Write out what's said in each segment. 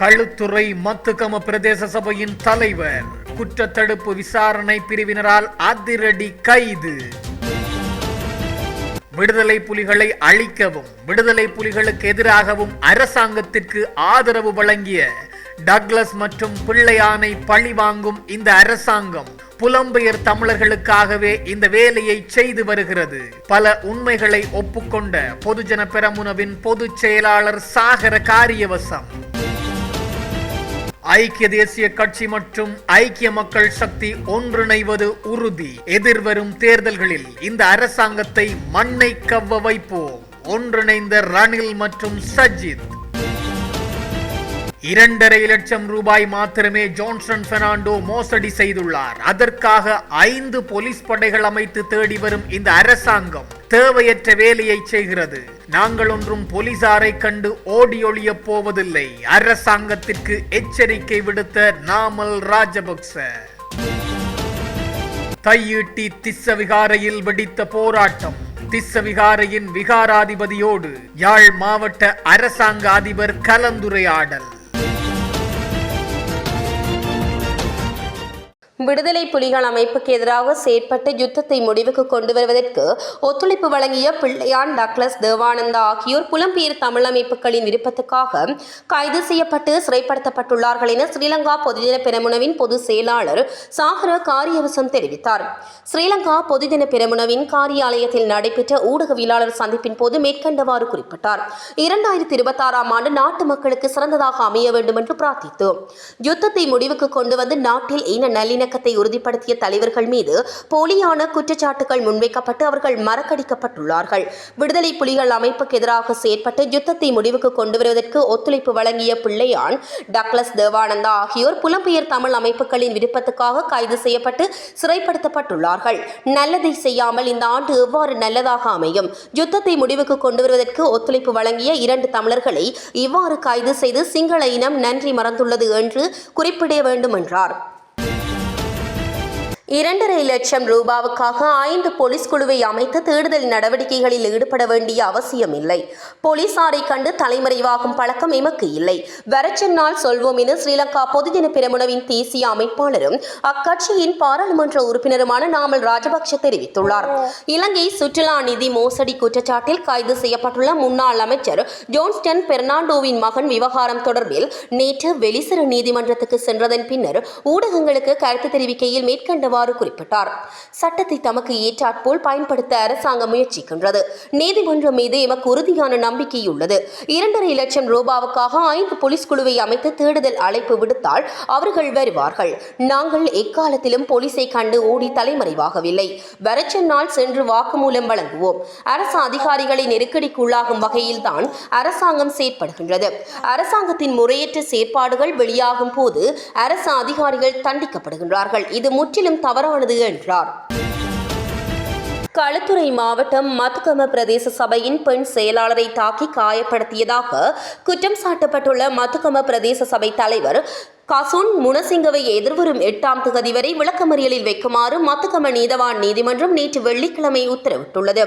களுத்துறை மத்துகம பிரதேச சபையின் தலைவர். குற்றத்தடுப்பு விசாரணை பிரிவினரால் அதிரடி கைது. விடுதலை புலிகளை அழிக்கவும் விடுதலை புலிகளுக்கு எதிராகவும் அரசாங்கத்திற்கு ஆதரவு வழங்கிய டக்ளஸ் மற்றும் பிள்ளையானை பழி வாங்கும் இந்த அரசாங்கம் புலம்பெயர் தமிழர்களுக்காகவே இந்த வேலையை செய்து வருகிறது. பல உண்மைகளை ஒப்புக்கொண்ட பொதுஜன பெரமுனவின் பொதுச் செயலாளர் சாகர காரியவசம். ஐக்கிய தேசிய கட்சி மற்றும் ஐக்கிய மக்கள் சக்தி ஒன்றிணைவது உறுதி. எதிர்வரும் தேர்தல்களில் இந்த அரசாங்கத்தை மண்ணை கவ்வ வைப்போம். ஒன்றிணைந்த ரணில் மற்றும் சஜித். இரண்டரை லட்சம் ரூபாய் மாத்திரமே ஜான்சன் பெர்னாண்டோ மோசடி செய்துள்ளார். அதற்காக ஐந்து போலீஸ் படைகள் அமைத்து தேடி வரும் இந்த அரசாங்கம் தேவையற்ற வேலையை செய்கிறது. நாங்கள் ஒன்றும் போலீசாரை கண்டு ஓடி ஒழிய போவதில்லை. அரசாங்கத்திற்கு எச்சரிக்கை விடுத்த நாமல் ராஜபக்ச. தையீட்டி திஸ்ஸ விகாரையில் வெடித்த போராட்டம். திஸ்ஸ விகாரையின் விகாராதிபதியோடு யாழ் மாவட்ட அரசாங்க அதிபர் கலந்துரையாடல். விடுதலை புலிகள் அமைப்புக்கு எதிராக செயற்பட்டு யுத்தத்தை முடிவுக்கு கொண்டு வருவதற்கு ஒத்துழைப்பு வழங்கிய பிள்ளையான் டக்ளஸ் தேவானந்தா ஆகியோர் புலம்பெயர் தமிழ் அமைப்புகளின் விருப்பத்துக்காக கைது செய்யப்பட்டு சிறைப்படுத்தப்பட்டுள்ளார்கள் என ஸ்ரீலங்கா பொதுஜன பெரமுனவின் பொதுச் செயலாளர் சாகர காரியவசம் தெரிவித்தார். ஸ்ரீலங்கா பொதுஜன பெரமுனவின் காரியாலயத்தில் நடைபெற்ற ஊடகவியலாளர் சந்திப்பின் போது மேற்கண்டவாறு குறிப்பிட்டார். இரண்டாயிரத்தி இருபத்தாறாம் ஆண்டு நாட்டு மக்களுக்கு சிறந்ததாக அமைய வேண்டும் என்று பிரார்த்தித்தோம். யுத்தத்தை முடிவுக்கு கொண்டு வந்து நாட்டில் இன நல்லிணக்கத்தை உறுதிப்படுத்திய தலைவர்கள் மீது போலியான குற்றச்சாட்டுகள் முன்வைக்கப்பட்டு அவர்கள் மறக்கடிக்கப்பட்டுள்ளார்கள். விடுதலை புலிகள் அமைப்புக்கு எதிராக செயற்பட்டு யுத்தத்தை முடிவுக்கு கொண்டு வருவதற்கு ஒத்துழைப்பு வழங்கிய பிள்ளையான் டக்ளஸ் தேவானந்தா ஆகியோர் புலம்பெயர் தமிழ் அமைப்புகளின் விருப்பத்துக்காக கைது செய்யப்பட்டு சிறைப்படுத்தப்பட்டுள்ளார்கள். நல்லதை செய்யாமல் இந்த ஆண்டு எவ்வாறு நல்லதாக அமையும்? யுத்தத்தை முடிவுக்கு கொண்டு வருவதற்கு ஒத்துழைப்பு வழங்கிய இரண்டு தமிழர்களை இவ்வாறு கைது செய்து சிங்கள இனம் நன்றி மறந்துள்ளது என்று குறிப்பிட வேண்டும் என்றார் இரண்டரை லட்சம் ரூபாவுக்காக ஐந்து போலீஸ் குழுவை அமைத்து தேடுதல் நடவடிக்கைகளில் ஈடுபட வேண்டிய அவசியம் இல்லை. போலீசாரை கண்டு தலைமறைவாகும் பழக்கம் எமக்கு இல்லை. வரச்சென்னால் சொல்வோம் என ஸ்ரீலங்கா பொதுஜன பிரமுனவின் தேசிய அமைப்பாளரும் அக்கட்சியின் பாராளுமன்ற உறுப்பினருமான நாமல் ராஜபக்ஷ தெரிவித்துள்ளார். இலங்கை சுற்றுலா நிதி மோசடி குற்றச்சாட்டில் கைது செய்யப்பட்டுள்ள முன்னாள் அமைச்சர் ஜோன்ஸ்டன் பெர்னாண்டோவின் மகன் விவகாரம் தொடர்பில் நேற்று வெளிசர நீதிமன்றத்துக்கு சென்றதன் பின்னர் ஊடகங்களுக்கு கருத்து தெரிவிக்கையில் மேற்கண்டவாறு வருமாறு குறிப்பிட்டார். சட்டத்தை தமக்கு ஏற்றாற்போல் பயன்படுத்த அரசாங்கம் முயற்சிக்கின்றது. நீதிமன்றம் மீது எமக்கு உறுதியான நம்பிக்கை உள்ளது. இரண்டரை லட்சம் ரூபாவுக்காக ஐந்து போலீஸ் குழுவை அமைத்து தேடுதல் அழைப்பு விடுத்தால் அவர்கள் வருவார்கள். நாங்கள் எக்காலத்திலும் போலீஸை கண்டு ஓடி தலைமறைவாகவில்லை. வரச்சென்னால் சென்று வாக்குமூலம் வழங்குவோம். அரசு அதிகாரிகளை நெருக்கடிக்குள்ளாகும் வகையில்தான் அரசாங்கம் செயற்படுகின்றது. அரசாங்கத்தின் முறையற்ற செயற்பாடுகள் வெளியாகும் போது அரசு அதிகாரிகள் தண்டிக்கப்படுகின்றார்கள். இது முற்றிலும் தவறானது என்றார். களுத்துறை மாவட்டம் மத்துக்கம பிரதேச சபையின் பெண் செயலாளரை தாக்கி காயப்படுத்தியதாக குற்றம் சாட்டப்பட்டுள்ள மத்துக்கம பிரதேச சபை தலைவர் கசூன் முனசிங்கவை எதிர்வரும் எட்டாம் தேதி வரை விளக்கமறியலில் வைக்குமாறு மத்துகம நீதவான் நீதிமன்றம் நேற்று வெள்ளிக்கிழமை உத்தரவிட்டுள்ளது.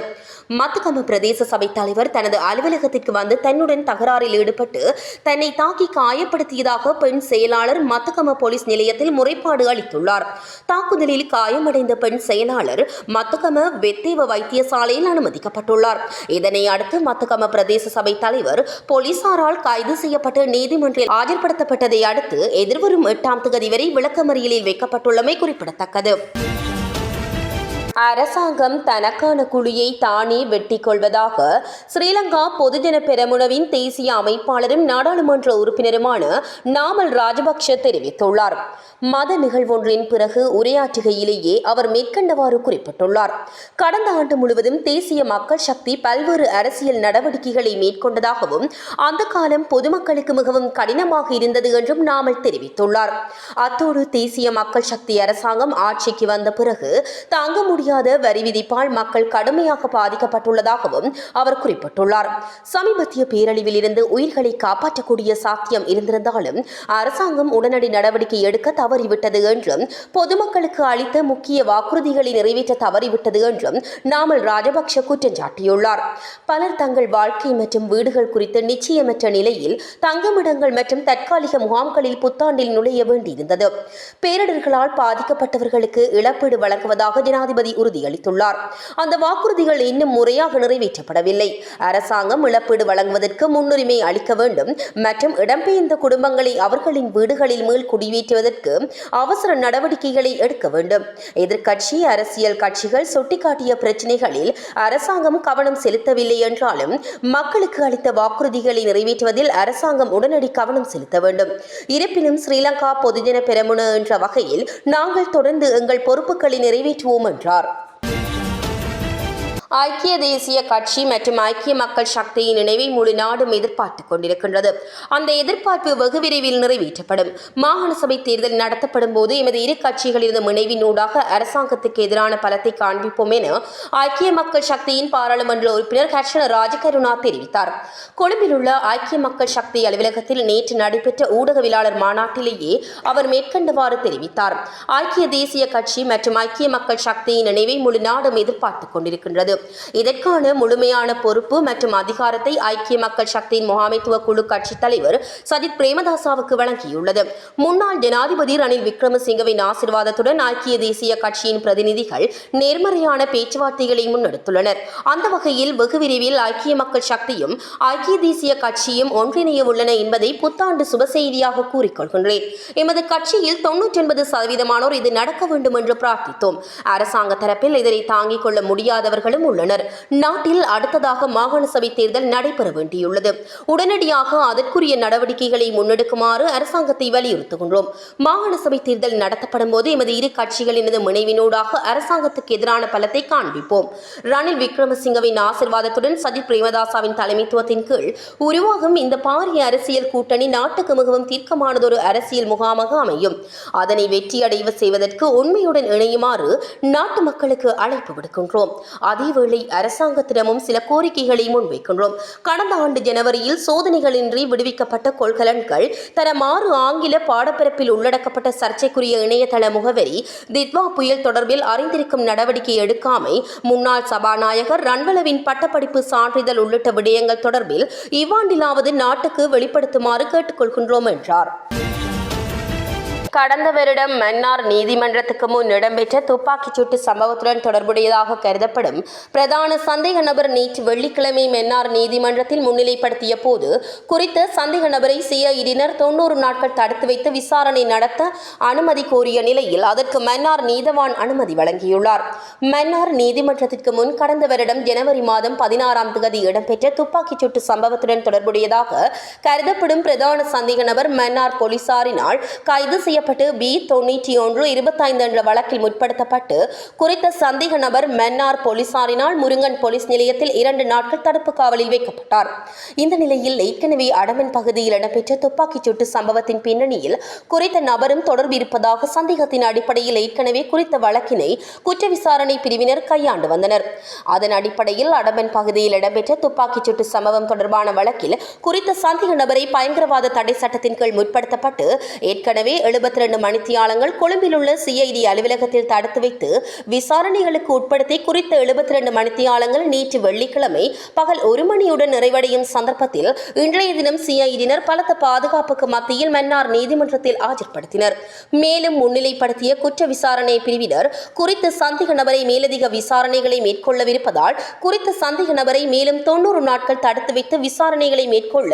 மத்துக்கம பிரதேச சபை தலைவர் தனது அலுவலகத்திற்கு வந்து தன்னுடன் தகராறில் ஈடுபட்டு தன்னை தாக்கி காயப்படுத்தியதாக பெண் செயலாளர் மத்துகம போலீஸ் நிலையத்தில் முறைப்பாடு அளித்துள்ளார். தாக்குதலில் காயமடைந்த பெண் செயலாளர் மத்துகம வெத்தேவ வைத்தியசாலையில் அனுமதிக்கப்பட்டுள்ளார். இதனை அடுத்து மத்துகம பிரதேச சபை தலைவர் போலீசாரால் கைது செய்யப்பட்டு நீதிமன்றில் ஆஜர்படுத்தப்பட்டதை அடுத்து எதிர்வரும் எட்டாம் தேதி வரை விளக்கமறியலில் வைக்கப்பட்டுள்ளமை குறிப்பிடத்தக்கது. அரசாங்கம் தனக்கான குழியை தானே வெட்டிக் கொள்வதாக ஸ்ரீலங்கா பொதுஜன பெரமுனவின் தேசிய அமைப்பாளரும் நாடாளுமன்ற உறுப்பினருமான நாமல் ராஜபக்ஷ தெரிவித்துள்ளார். மத நிகழ்வொன்றின் பிறகு உரையாற்றுகையிலேயே அவர் மேற்கண்டவாறு குறிப்பிட்டுள்ளார். கடந்த ஆண்டு முழுவதும் தேசிய மக்கள் சக்தி பல்வேறு அரசியல் நடவடிக்கைகளை மேற்கொண்டதாகவும் அந்த காலம் பொதுமக்களுக்கு மிகவும் கடினமாக இருந்தது என்றும் நாமல் தெரிவித்துள்ளார். அத்தோடு தேசிய மக்கள் சக்தி அரசாங்கம் ஆட்சிக்கு வந்த பிறகு தாங்க முடியாத வரி விதிப்பால் மக்கள் கடுமையாக பாதிக்கப்பட்டுள்ளதாகவும் அவர் குறிப்பிட்டுள்ளார். சமீபத்திய பேரழிவில் இருந்து உயிர்களை காப்பாற்றக்கூடிய சாத்தியம் இருந்திருந்தாலும் அரசாங்கம் உடனடி நடவடிக்கை எடுக்க தவறிவிட்டது என்றும் பொதுமக்களுக்கு அளித்த முக்கிய வாக்குறுதிகளை நிறைவேற்ற தவறிவிட்டது என்றும் நாமல் ராஜபக்ஷ குற்றம் சாட்டியுள்ளார். பலர் தங்கள் வாழ்க்கை மற்றும் வீடுகள் குறித்து நிச்சயமற்ற நிலையில் தங்குமிடங்கள் மற்றும் தற்காலிக முகாம்களில் புத்தாண்டில் நுழைய வேண்டியிருந்தது. பேரிடர்களால் பாதிக்கப்பட்டவர்களுக்கு இழப்பீடு வழங்குவதாக ஜனாதிபதி உறுதியளித்துள்ளார் அந்த வாக்குறுதிகள் இன்னும் முறையாக நிறைவேற்றப்படவில்லை. அரசாங்கம் இழப்பீடு வழங்குவதற்கு முன்னுரிமை அளிக்க வேண்டும். மற்றும் இடம்பெயர்ந்த குடும்பங்களை அவர்களின் வீடுகளில் மேல் குடியேற்றுவதற்கு அவசர நடவடிக்கைகளை எடுக்க வேண்டும். எதிர்க்கட்சி அரசியல் கட்சிகள் சுட்டிக்காட்டிய பிரச்சினைகளில் அரசாங்கம் கவனம் செலுத்தவில்லை என்றாலும் மக்களுக்கு அளித்த வாக்குறுதிகளை நிறைவேற்றுவதில் அரசாங்கம் உடனடி கவனம் செலுத்த வேண்டும். இருப்பினும் ஸ்ரீலங்கா பொதுஜன பெரமுன என்ற வகையில் நாங்கள் தொடர்ந்து எங்கள் பொறுப்புகளை நிறைவேற்றுவோம் என்றார். ஐக்கிய தேசிய கட்சி மற்றும் ஐக்கிய மக்கள் சக்தியின் நினைவை முழு நாடும் எதிர்பார்த்துக் கொண்டிருக்கின்றது. அந்த எதிர்பார்ப்பு வெகு விரைவில் நிறைவேற்றப்படும். மாகாண சபை தேர்தல் நடத்தப்படும் போது எமது இரு கட்சிகளின் இணைவினூடாக அரசாங்கத்துக்கு எதிரான பலத்தை காண்பிப்போம் என ஐக்கிய மக்கள் சக்தியின் பாராளுமன்ற உறுப்பினர் ஹர்ஷன ராஜகருணா தெரிவித்தார். கொழும்பில் உள்ள ஐக்கிய மக்கள் சக்தி அலுவலகத்தில் நேற்று நடைபெற்ற ஊடகவியலாளர் மாநாட்டிலேயே அவர் மேற்கண்டவாறு தெரிவித்தார். ஐக்கிய தேசிய கட்சி மற்றும் ஐக்கிய மக்கள் சக்தியின் நினைவை முழு நாடும் எதிர்பார்த்துக் கொண்டிருக்கின்றது. இதற்கான முழுமையான பொறுப்பு மற்றும் அதிகாரத்தை ஐக்கிய மக்கள் சக்தியின் முகாமைத்துவ குழு கட்சித் தலைவர் சஜித் பிரேமதாசாவுக்கு வழங்கியுள்ளது. முன்னாள் ஜனாதிபதி ரணில் விக்ரமசிங்கவின் ஆசிர்வாதத்துடன் ஐக்கிய தேசிய கட்சியின் பிரதிநிதிகள் நேர்மறையான பேச்சுவார்த்தைகளை முன்னெடுத்துள்ளனர். அந்த வகையில் வெகு விரைவில் ஐக்கிய மக்கள் சக்தியும் ஐக்கிய தேசிய கட்சியும் ஒன்றிணைய உள்ளன என்பதை புத்தாண்டு சுப செய்தியாக கூறிக்கொள்கின்றேன். எமது கட்சியில் தொன்னூற்றி ஒன்பது சதவீதமானோர் இது நடக்க வேண்டும் என்று பிரார்த்தித்தோம். அரசாங்க தரப்பில் இதனை தாங்கிக் கொள்ள முடியாதவர்களும் உள்ளனர். நாட்டில் அடுத்ததாக மாகாண சபை தேர்தல் நடைபெற வேண்டியுள்ளது. உடனடியாக அதற்குரிய நடவடிக்கைகளை முன்னெடுக்குமாறு அரசாங்கத்தை வலியுறுத்துகின்றோம் மாகாண சபை தேர்தல் நடத்தப்படும் போது எமது இரு கட்சிகளினது முனைவினூடாக அரசாங்கத்துக்கு எதிரான பலத்தை காண்பிப்போம். ரணில் விக்ரமசிங்கவின் ஆசிர்வாதத்துடன் சஜித் பிரேமதாசாவின் தலைமைத்துவத்தின் கீழ் உருவாகும் இந்த பாரிய அரசியல் கூட்டணி நாட்டுக்கு மிகவும் தீர்க்கமானதொரு அரசியல் முகாமாக அமையும். அதனை வெற்றியடைவு செய்வதற்கு உண்மையுடன் இணையுமாறு நாட்டு மக்களுக்கு அழைப்பு விடுக்கின்றோம். அதேவேளை அரசாங்கத்திடமும் சில கோரிக்கைகளை முன்வைக்கின்றோம். கடந்த ஆண்டு ஜனவரியில் சோதனைகளின்றி விடுவிக்கப்பட்ட கொள்கலன்கள் தரமாறு ஆங்கில பாடப்பிறப்பில் உள்ளடக்கப்பட்ட சர்ச்சைக்குரிய இணையதள முகவரி தித்வா புயல் தொடர்பில் அறிந்திருக்கும் நடவடிக்கை எடுக்காமை முன்னாள் சபாநாயகர் ரன்வலவின் பட்டப்படிப்பு சான்றிதழ் உள்ளிட்ட விடயங்கள் தொடர்பில் இவ்வாண்டிலாவது நாட்டுக்கு வெளிப்படுத்துமாறு கேட்டுக்கொள்கின்றோம் என்றார். கடந்த வருடம் மன்னார் நீதிமன்றத்துக்கு முன் இடம்பெற்ற துப்பாக்கிச் சூட்டு சம்பவத்துடன் தொடர்புடையதாக கருதப்படும் பிரதான சந்தேக நபர் நேற்று வெள்ளிக்கிழமை மன்னார் நீதிமன்றத்தில் முன்னிலைப்படுத்திய போது குறித்த சந்தேக நபரை சிஐடியினர் தொன்னூறு நாட்கள் தடுத்து வைத்து விசாரணை நடத்த அனுமதி கோரிய நிலையில் அதற்கு மன்னார் நீதவான் அனுமதி வழங்கியுள்ளார். மன்னார் நீதிமன்றத்திற்கு முன் கடந்த வருடம் ஜனவரி மாதம் பதினாறாம் தேதி இடம்பெற்ற துப்பாக்கிச் சூட்டு சம்பவத்துடன் தொடர்புடையதாக கருதப்படும் பிரதான சந்தேக நபர் மன்னார் போலீசாரினால் கைது செய்யப்பட்டு பி தொண்ணூற்றி ஒன்று இருபத்தைந்து என்ற வழக்கில் முற்படுத்தப்பட்டு குறித்த சந்தேக நபர் மன்னார் போலீசாரினால் முருங்கன் போலீஸ் நிலையத்தில் இரண்டு நாட்கள் தடுப்பு காவலில் வைக்கப்பட்டார். இந்த நிலையில் ஏற்கனவே அடமன் பகுதியில் இடம்பெற்ற துப்பாக்கிச் சூட்டு சம்பவத்தின் பின்னணியில் குறித்த நபரும் தொடர்பு இருப்பதாக சந்தேகத்தின் அடிப்படையில் ஏற்கனவே குறித்த வழக்கினை குற்ற விசாரணை பிரிவினர் கையாண்டு வந்தனர். அதன் அடிப்படையில் அடமன் பகுதியில் இடம்பெற்ற துப்பாக்கிச் சூட்டு சம்பவம் தொடர்பான வழக்கில் குறித்த சந்தேக நபரை பயங்கரவாத தடை சட்டத்தின் கீழ் முற்படுத்தப்பட்டு ஏற்கனவே எழுபத்தி இருபத்தி ரெண்டு மணித்தியாலங்கள் கொழும்பில் உள்ள சிஐடி அலுவலகத்தில் தடுத்து வைத்து விசாரணைகளுக்கு உட்படுத்தி குறித்த எழுபத்தி ரெண்டு மணித்தியாலங்கள் நேற்று வெள்ளிக்கிழமை பகல் ஒரு மணியுடன் நிறைவடையும் சந்தர்ப்பத்தில் இன்றைய தினம் சிஐடியினர் பலத்த பாதுகாப்புக்கு மத்தியில் மன்னார் நீதிமன்றத்தில் ஆஜர்படுத்தினர். மேலும் முன்னிலைப்படுத்திய குற்ற விசாரணை பிரிவினர் குறித்த சந்தேக நபரை மேலதிக விசாரணைகளை மேற்கொள்ளவிருப்பதால் குறித்த சந்தேக நபரை மேலும் தொன்னூறு நாட்கள் தடுத்து வைத்து விசாரணைகளை மேற்கொள்ள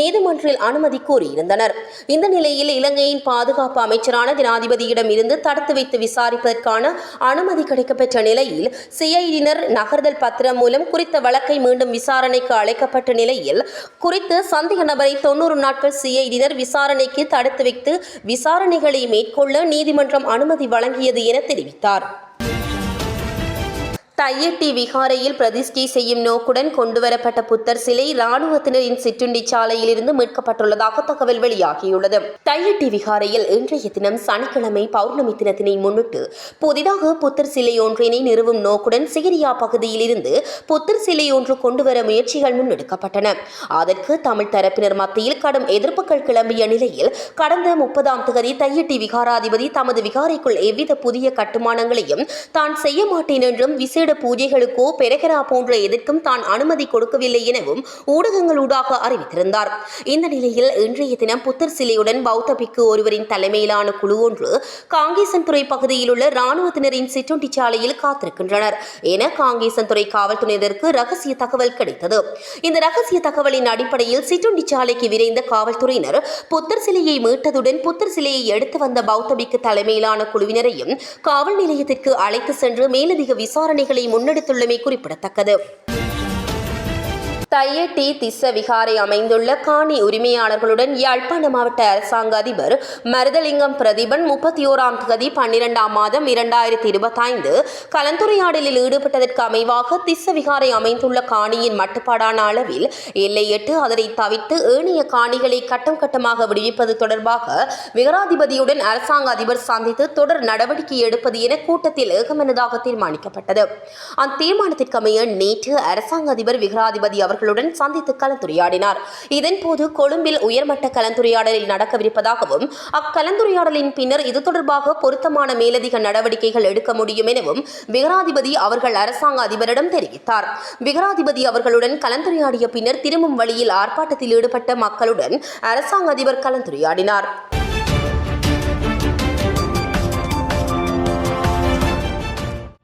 நீதிமன்றில் அனுமதி கோரியிருந்தனர். இந்த நிலையில் இலங்கையின் பாதுகாப்பு அமைச்சரான ஜனாதிபதியிடம் இருந்து தடுத்து வைத்து விசாரிப்பதற்கான அனுமதி கிடைக்கப்பெற்ற நிலையில் சிஐடியினர் நகர்தல் பத்திரம் மூலம் குறித்த வழக்கை மீண்டும் விசாரணைக்கு அழைக்கப்பட்ட நிலையில் குறித்த சந்தேக நபரை தொன்னூறு நாட்கள் சிஐடியினர் விசாரணைக்கு தடுத்து வைத்து விசாரணைகளை மேற்கொள்ள நீதிமன்றம் அனுமதி வழங்கியது என தெரிவித்தார். தையட்டி விகாரையில் பிரதிஷ்டை செய்யும் நோக்குடன் கொண்டுவரப்பட்ட புத்தர் சிலை ராணுவத்தினரின் சிற்றுண்டி சாலையில் இருந்து மீட்கப்பட்டுள்ளதாக தகவல் வெளியாகியுள்ளது. தையட்டி விகாரையில் இன்றைய தினம் சனிக்கிழமை பௌர்ணமி தினத்தினை முன்னிட்டு புதிதாக புத்தர் சிலை ஒன்றினை நிறுவும் நோக்குடன் சிகிரியா பகுதியிலிருந்து புத்தர் சிலை ஒன்று கொண்டுவர முயற்சிகள் முன்னெடுக்கப்பட்டன. அதற்கு தமிழ் தரப்பினர் மத்தியில் கடும் எதிர்ப்புகள் கிளம்பிய நிலையில் கடந்த முப்பதாம் தேதி தையட்டி விகாராதிபதி தமது விகாரைக்குள் எவ்வித புதிய கட்டுமானங்களையும் தான் செய்ய மாட்டேன் என்றும் விசேட பூஜைகளுக்கோ பெரகரா போன்ற எதற்கும் தான் அனுமதி கொடுக்கவில்லை எனவும் ஊடகங்களூடாக அறிவித்திருந்தார். இந்த நிலையில் இன்றைய தினம் புத்தர் சிலையுடன் பௌத்த பிக்கு ஒருவரின் தலைமையிலான குழு ஒன்று காங்கேசன்துறை பகுதியில் உள்ள ராணுவத்தினரின் சிற்றுண்டி சாலையில் காத்திருக்கின்றனர். என காங்கேசன்துறை காவல்துறையினருக்கு ரகசிய தகவல் கிடைத்தது. இந்த ரகசிய தகவலின் அடிப்படையில் சிற்றுண்டி சாலைக்கு விரைந்த காவல்துறையினர் புத்தர் சிலையை மீட்டதுடன் புத்தர் சிலையை எடுத்து வந்த பௌத்த பிக்கு தலைமையிலான குழுவினரையும் காவல் நிலையத்திற்கு அழைத்து சென்று மேலதிக விசாரணைகளை முன்னெடுத்துள்ளமை குறிப்பிடத்தக்கது. தையட்டி திஸ்ஸ விகாரை அமைந்துள்ள காணி உரிமையாளர்களுடன் யாழ்ப்பாண மாவட்ட அரசாங்க அதிபர் மருதலிங்கம் பிரதீபன் முப்பத்தி ஓராம் தேதி பன்னிரெண்டாம் மாதம் இரண்டாயிரத்தி இருபத்தைந்து கலந்துரையாடலில் ஈடுபட்டதற்கு அமைவாக திஸ்ஸ விகாரை அமைந்துள்ள காணியின் மட்டுப்பாடான அளவில் எல்லை எட்டு அதனை தவிர்த்து ஏனைய காணிகளை கட்டம் கட்டமாக விடுவிப்பது தொடர்பாக விகராதிபதியுடன் அரசாங்க அதிபர் சந்தித்து தொடர் நடவடிக்கை எடுப்பது என கூட்டத்தில் ஏகமனதாக தீர்மானிக்கப்பட்டது. அத்தீர்மானத்திற்கமைய நேற்று அரசாங்க அதிபர் விகராதிபதி அவர் அவர்களுடன் சந்தித்து கலந்துரையாடினார். இதன்போது கொழும்பில் உயர்மட்ட கலந்துரையாடலில் நடக்கவிருப்பதாகவும் அக்கலந்துரையாடலின் பின்னர் இது தொடர்பாக பொருத்தமான மேலதிக நடவடிக்கைகள் எடுக்க முடியும் எனவும் விகராதிபதி அவர்கள் அரசாங்க அதிபரிடம் தெரிவித்தார். விகராதிபதி அவர்களுடன் கலந்துரையாடிய பின்னர் திரும்பும் வழியில் ஆர்ப்பாட்டத்தில் ஈடுபட்ட மக்களுடன் அரசாங்க அதிபர் கலந்துரையாடினார்.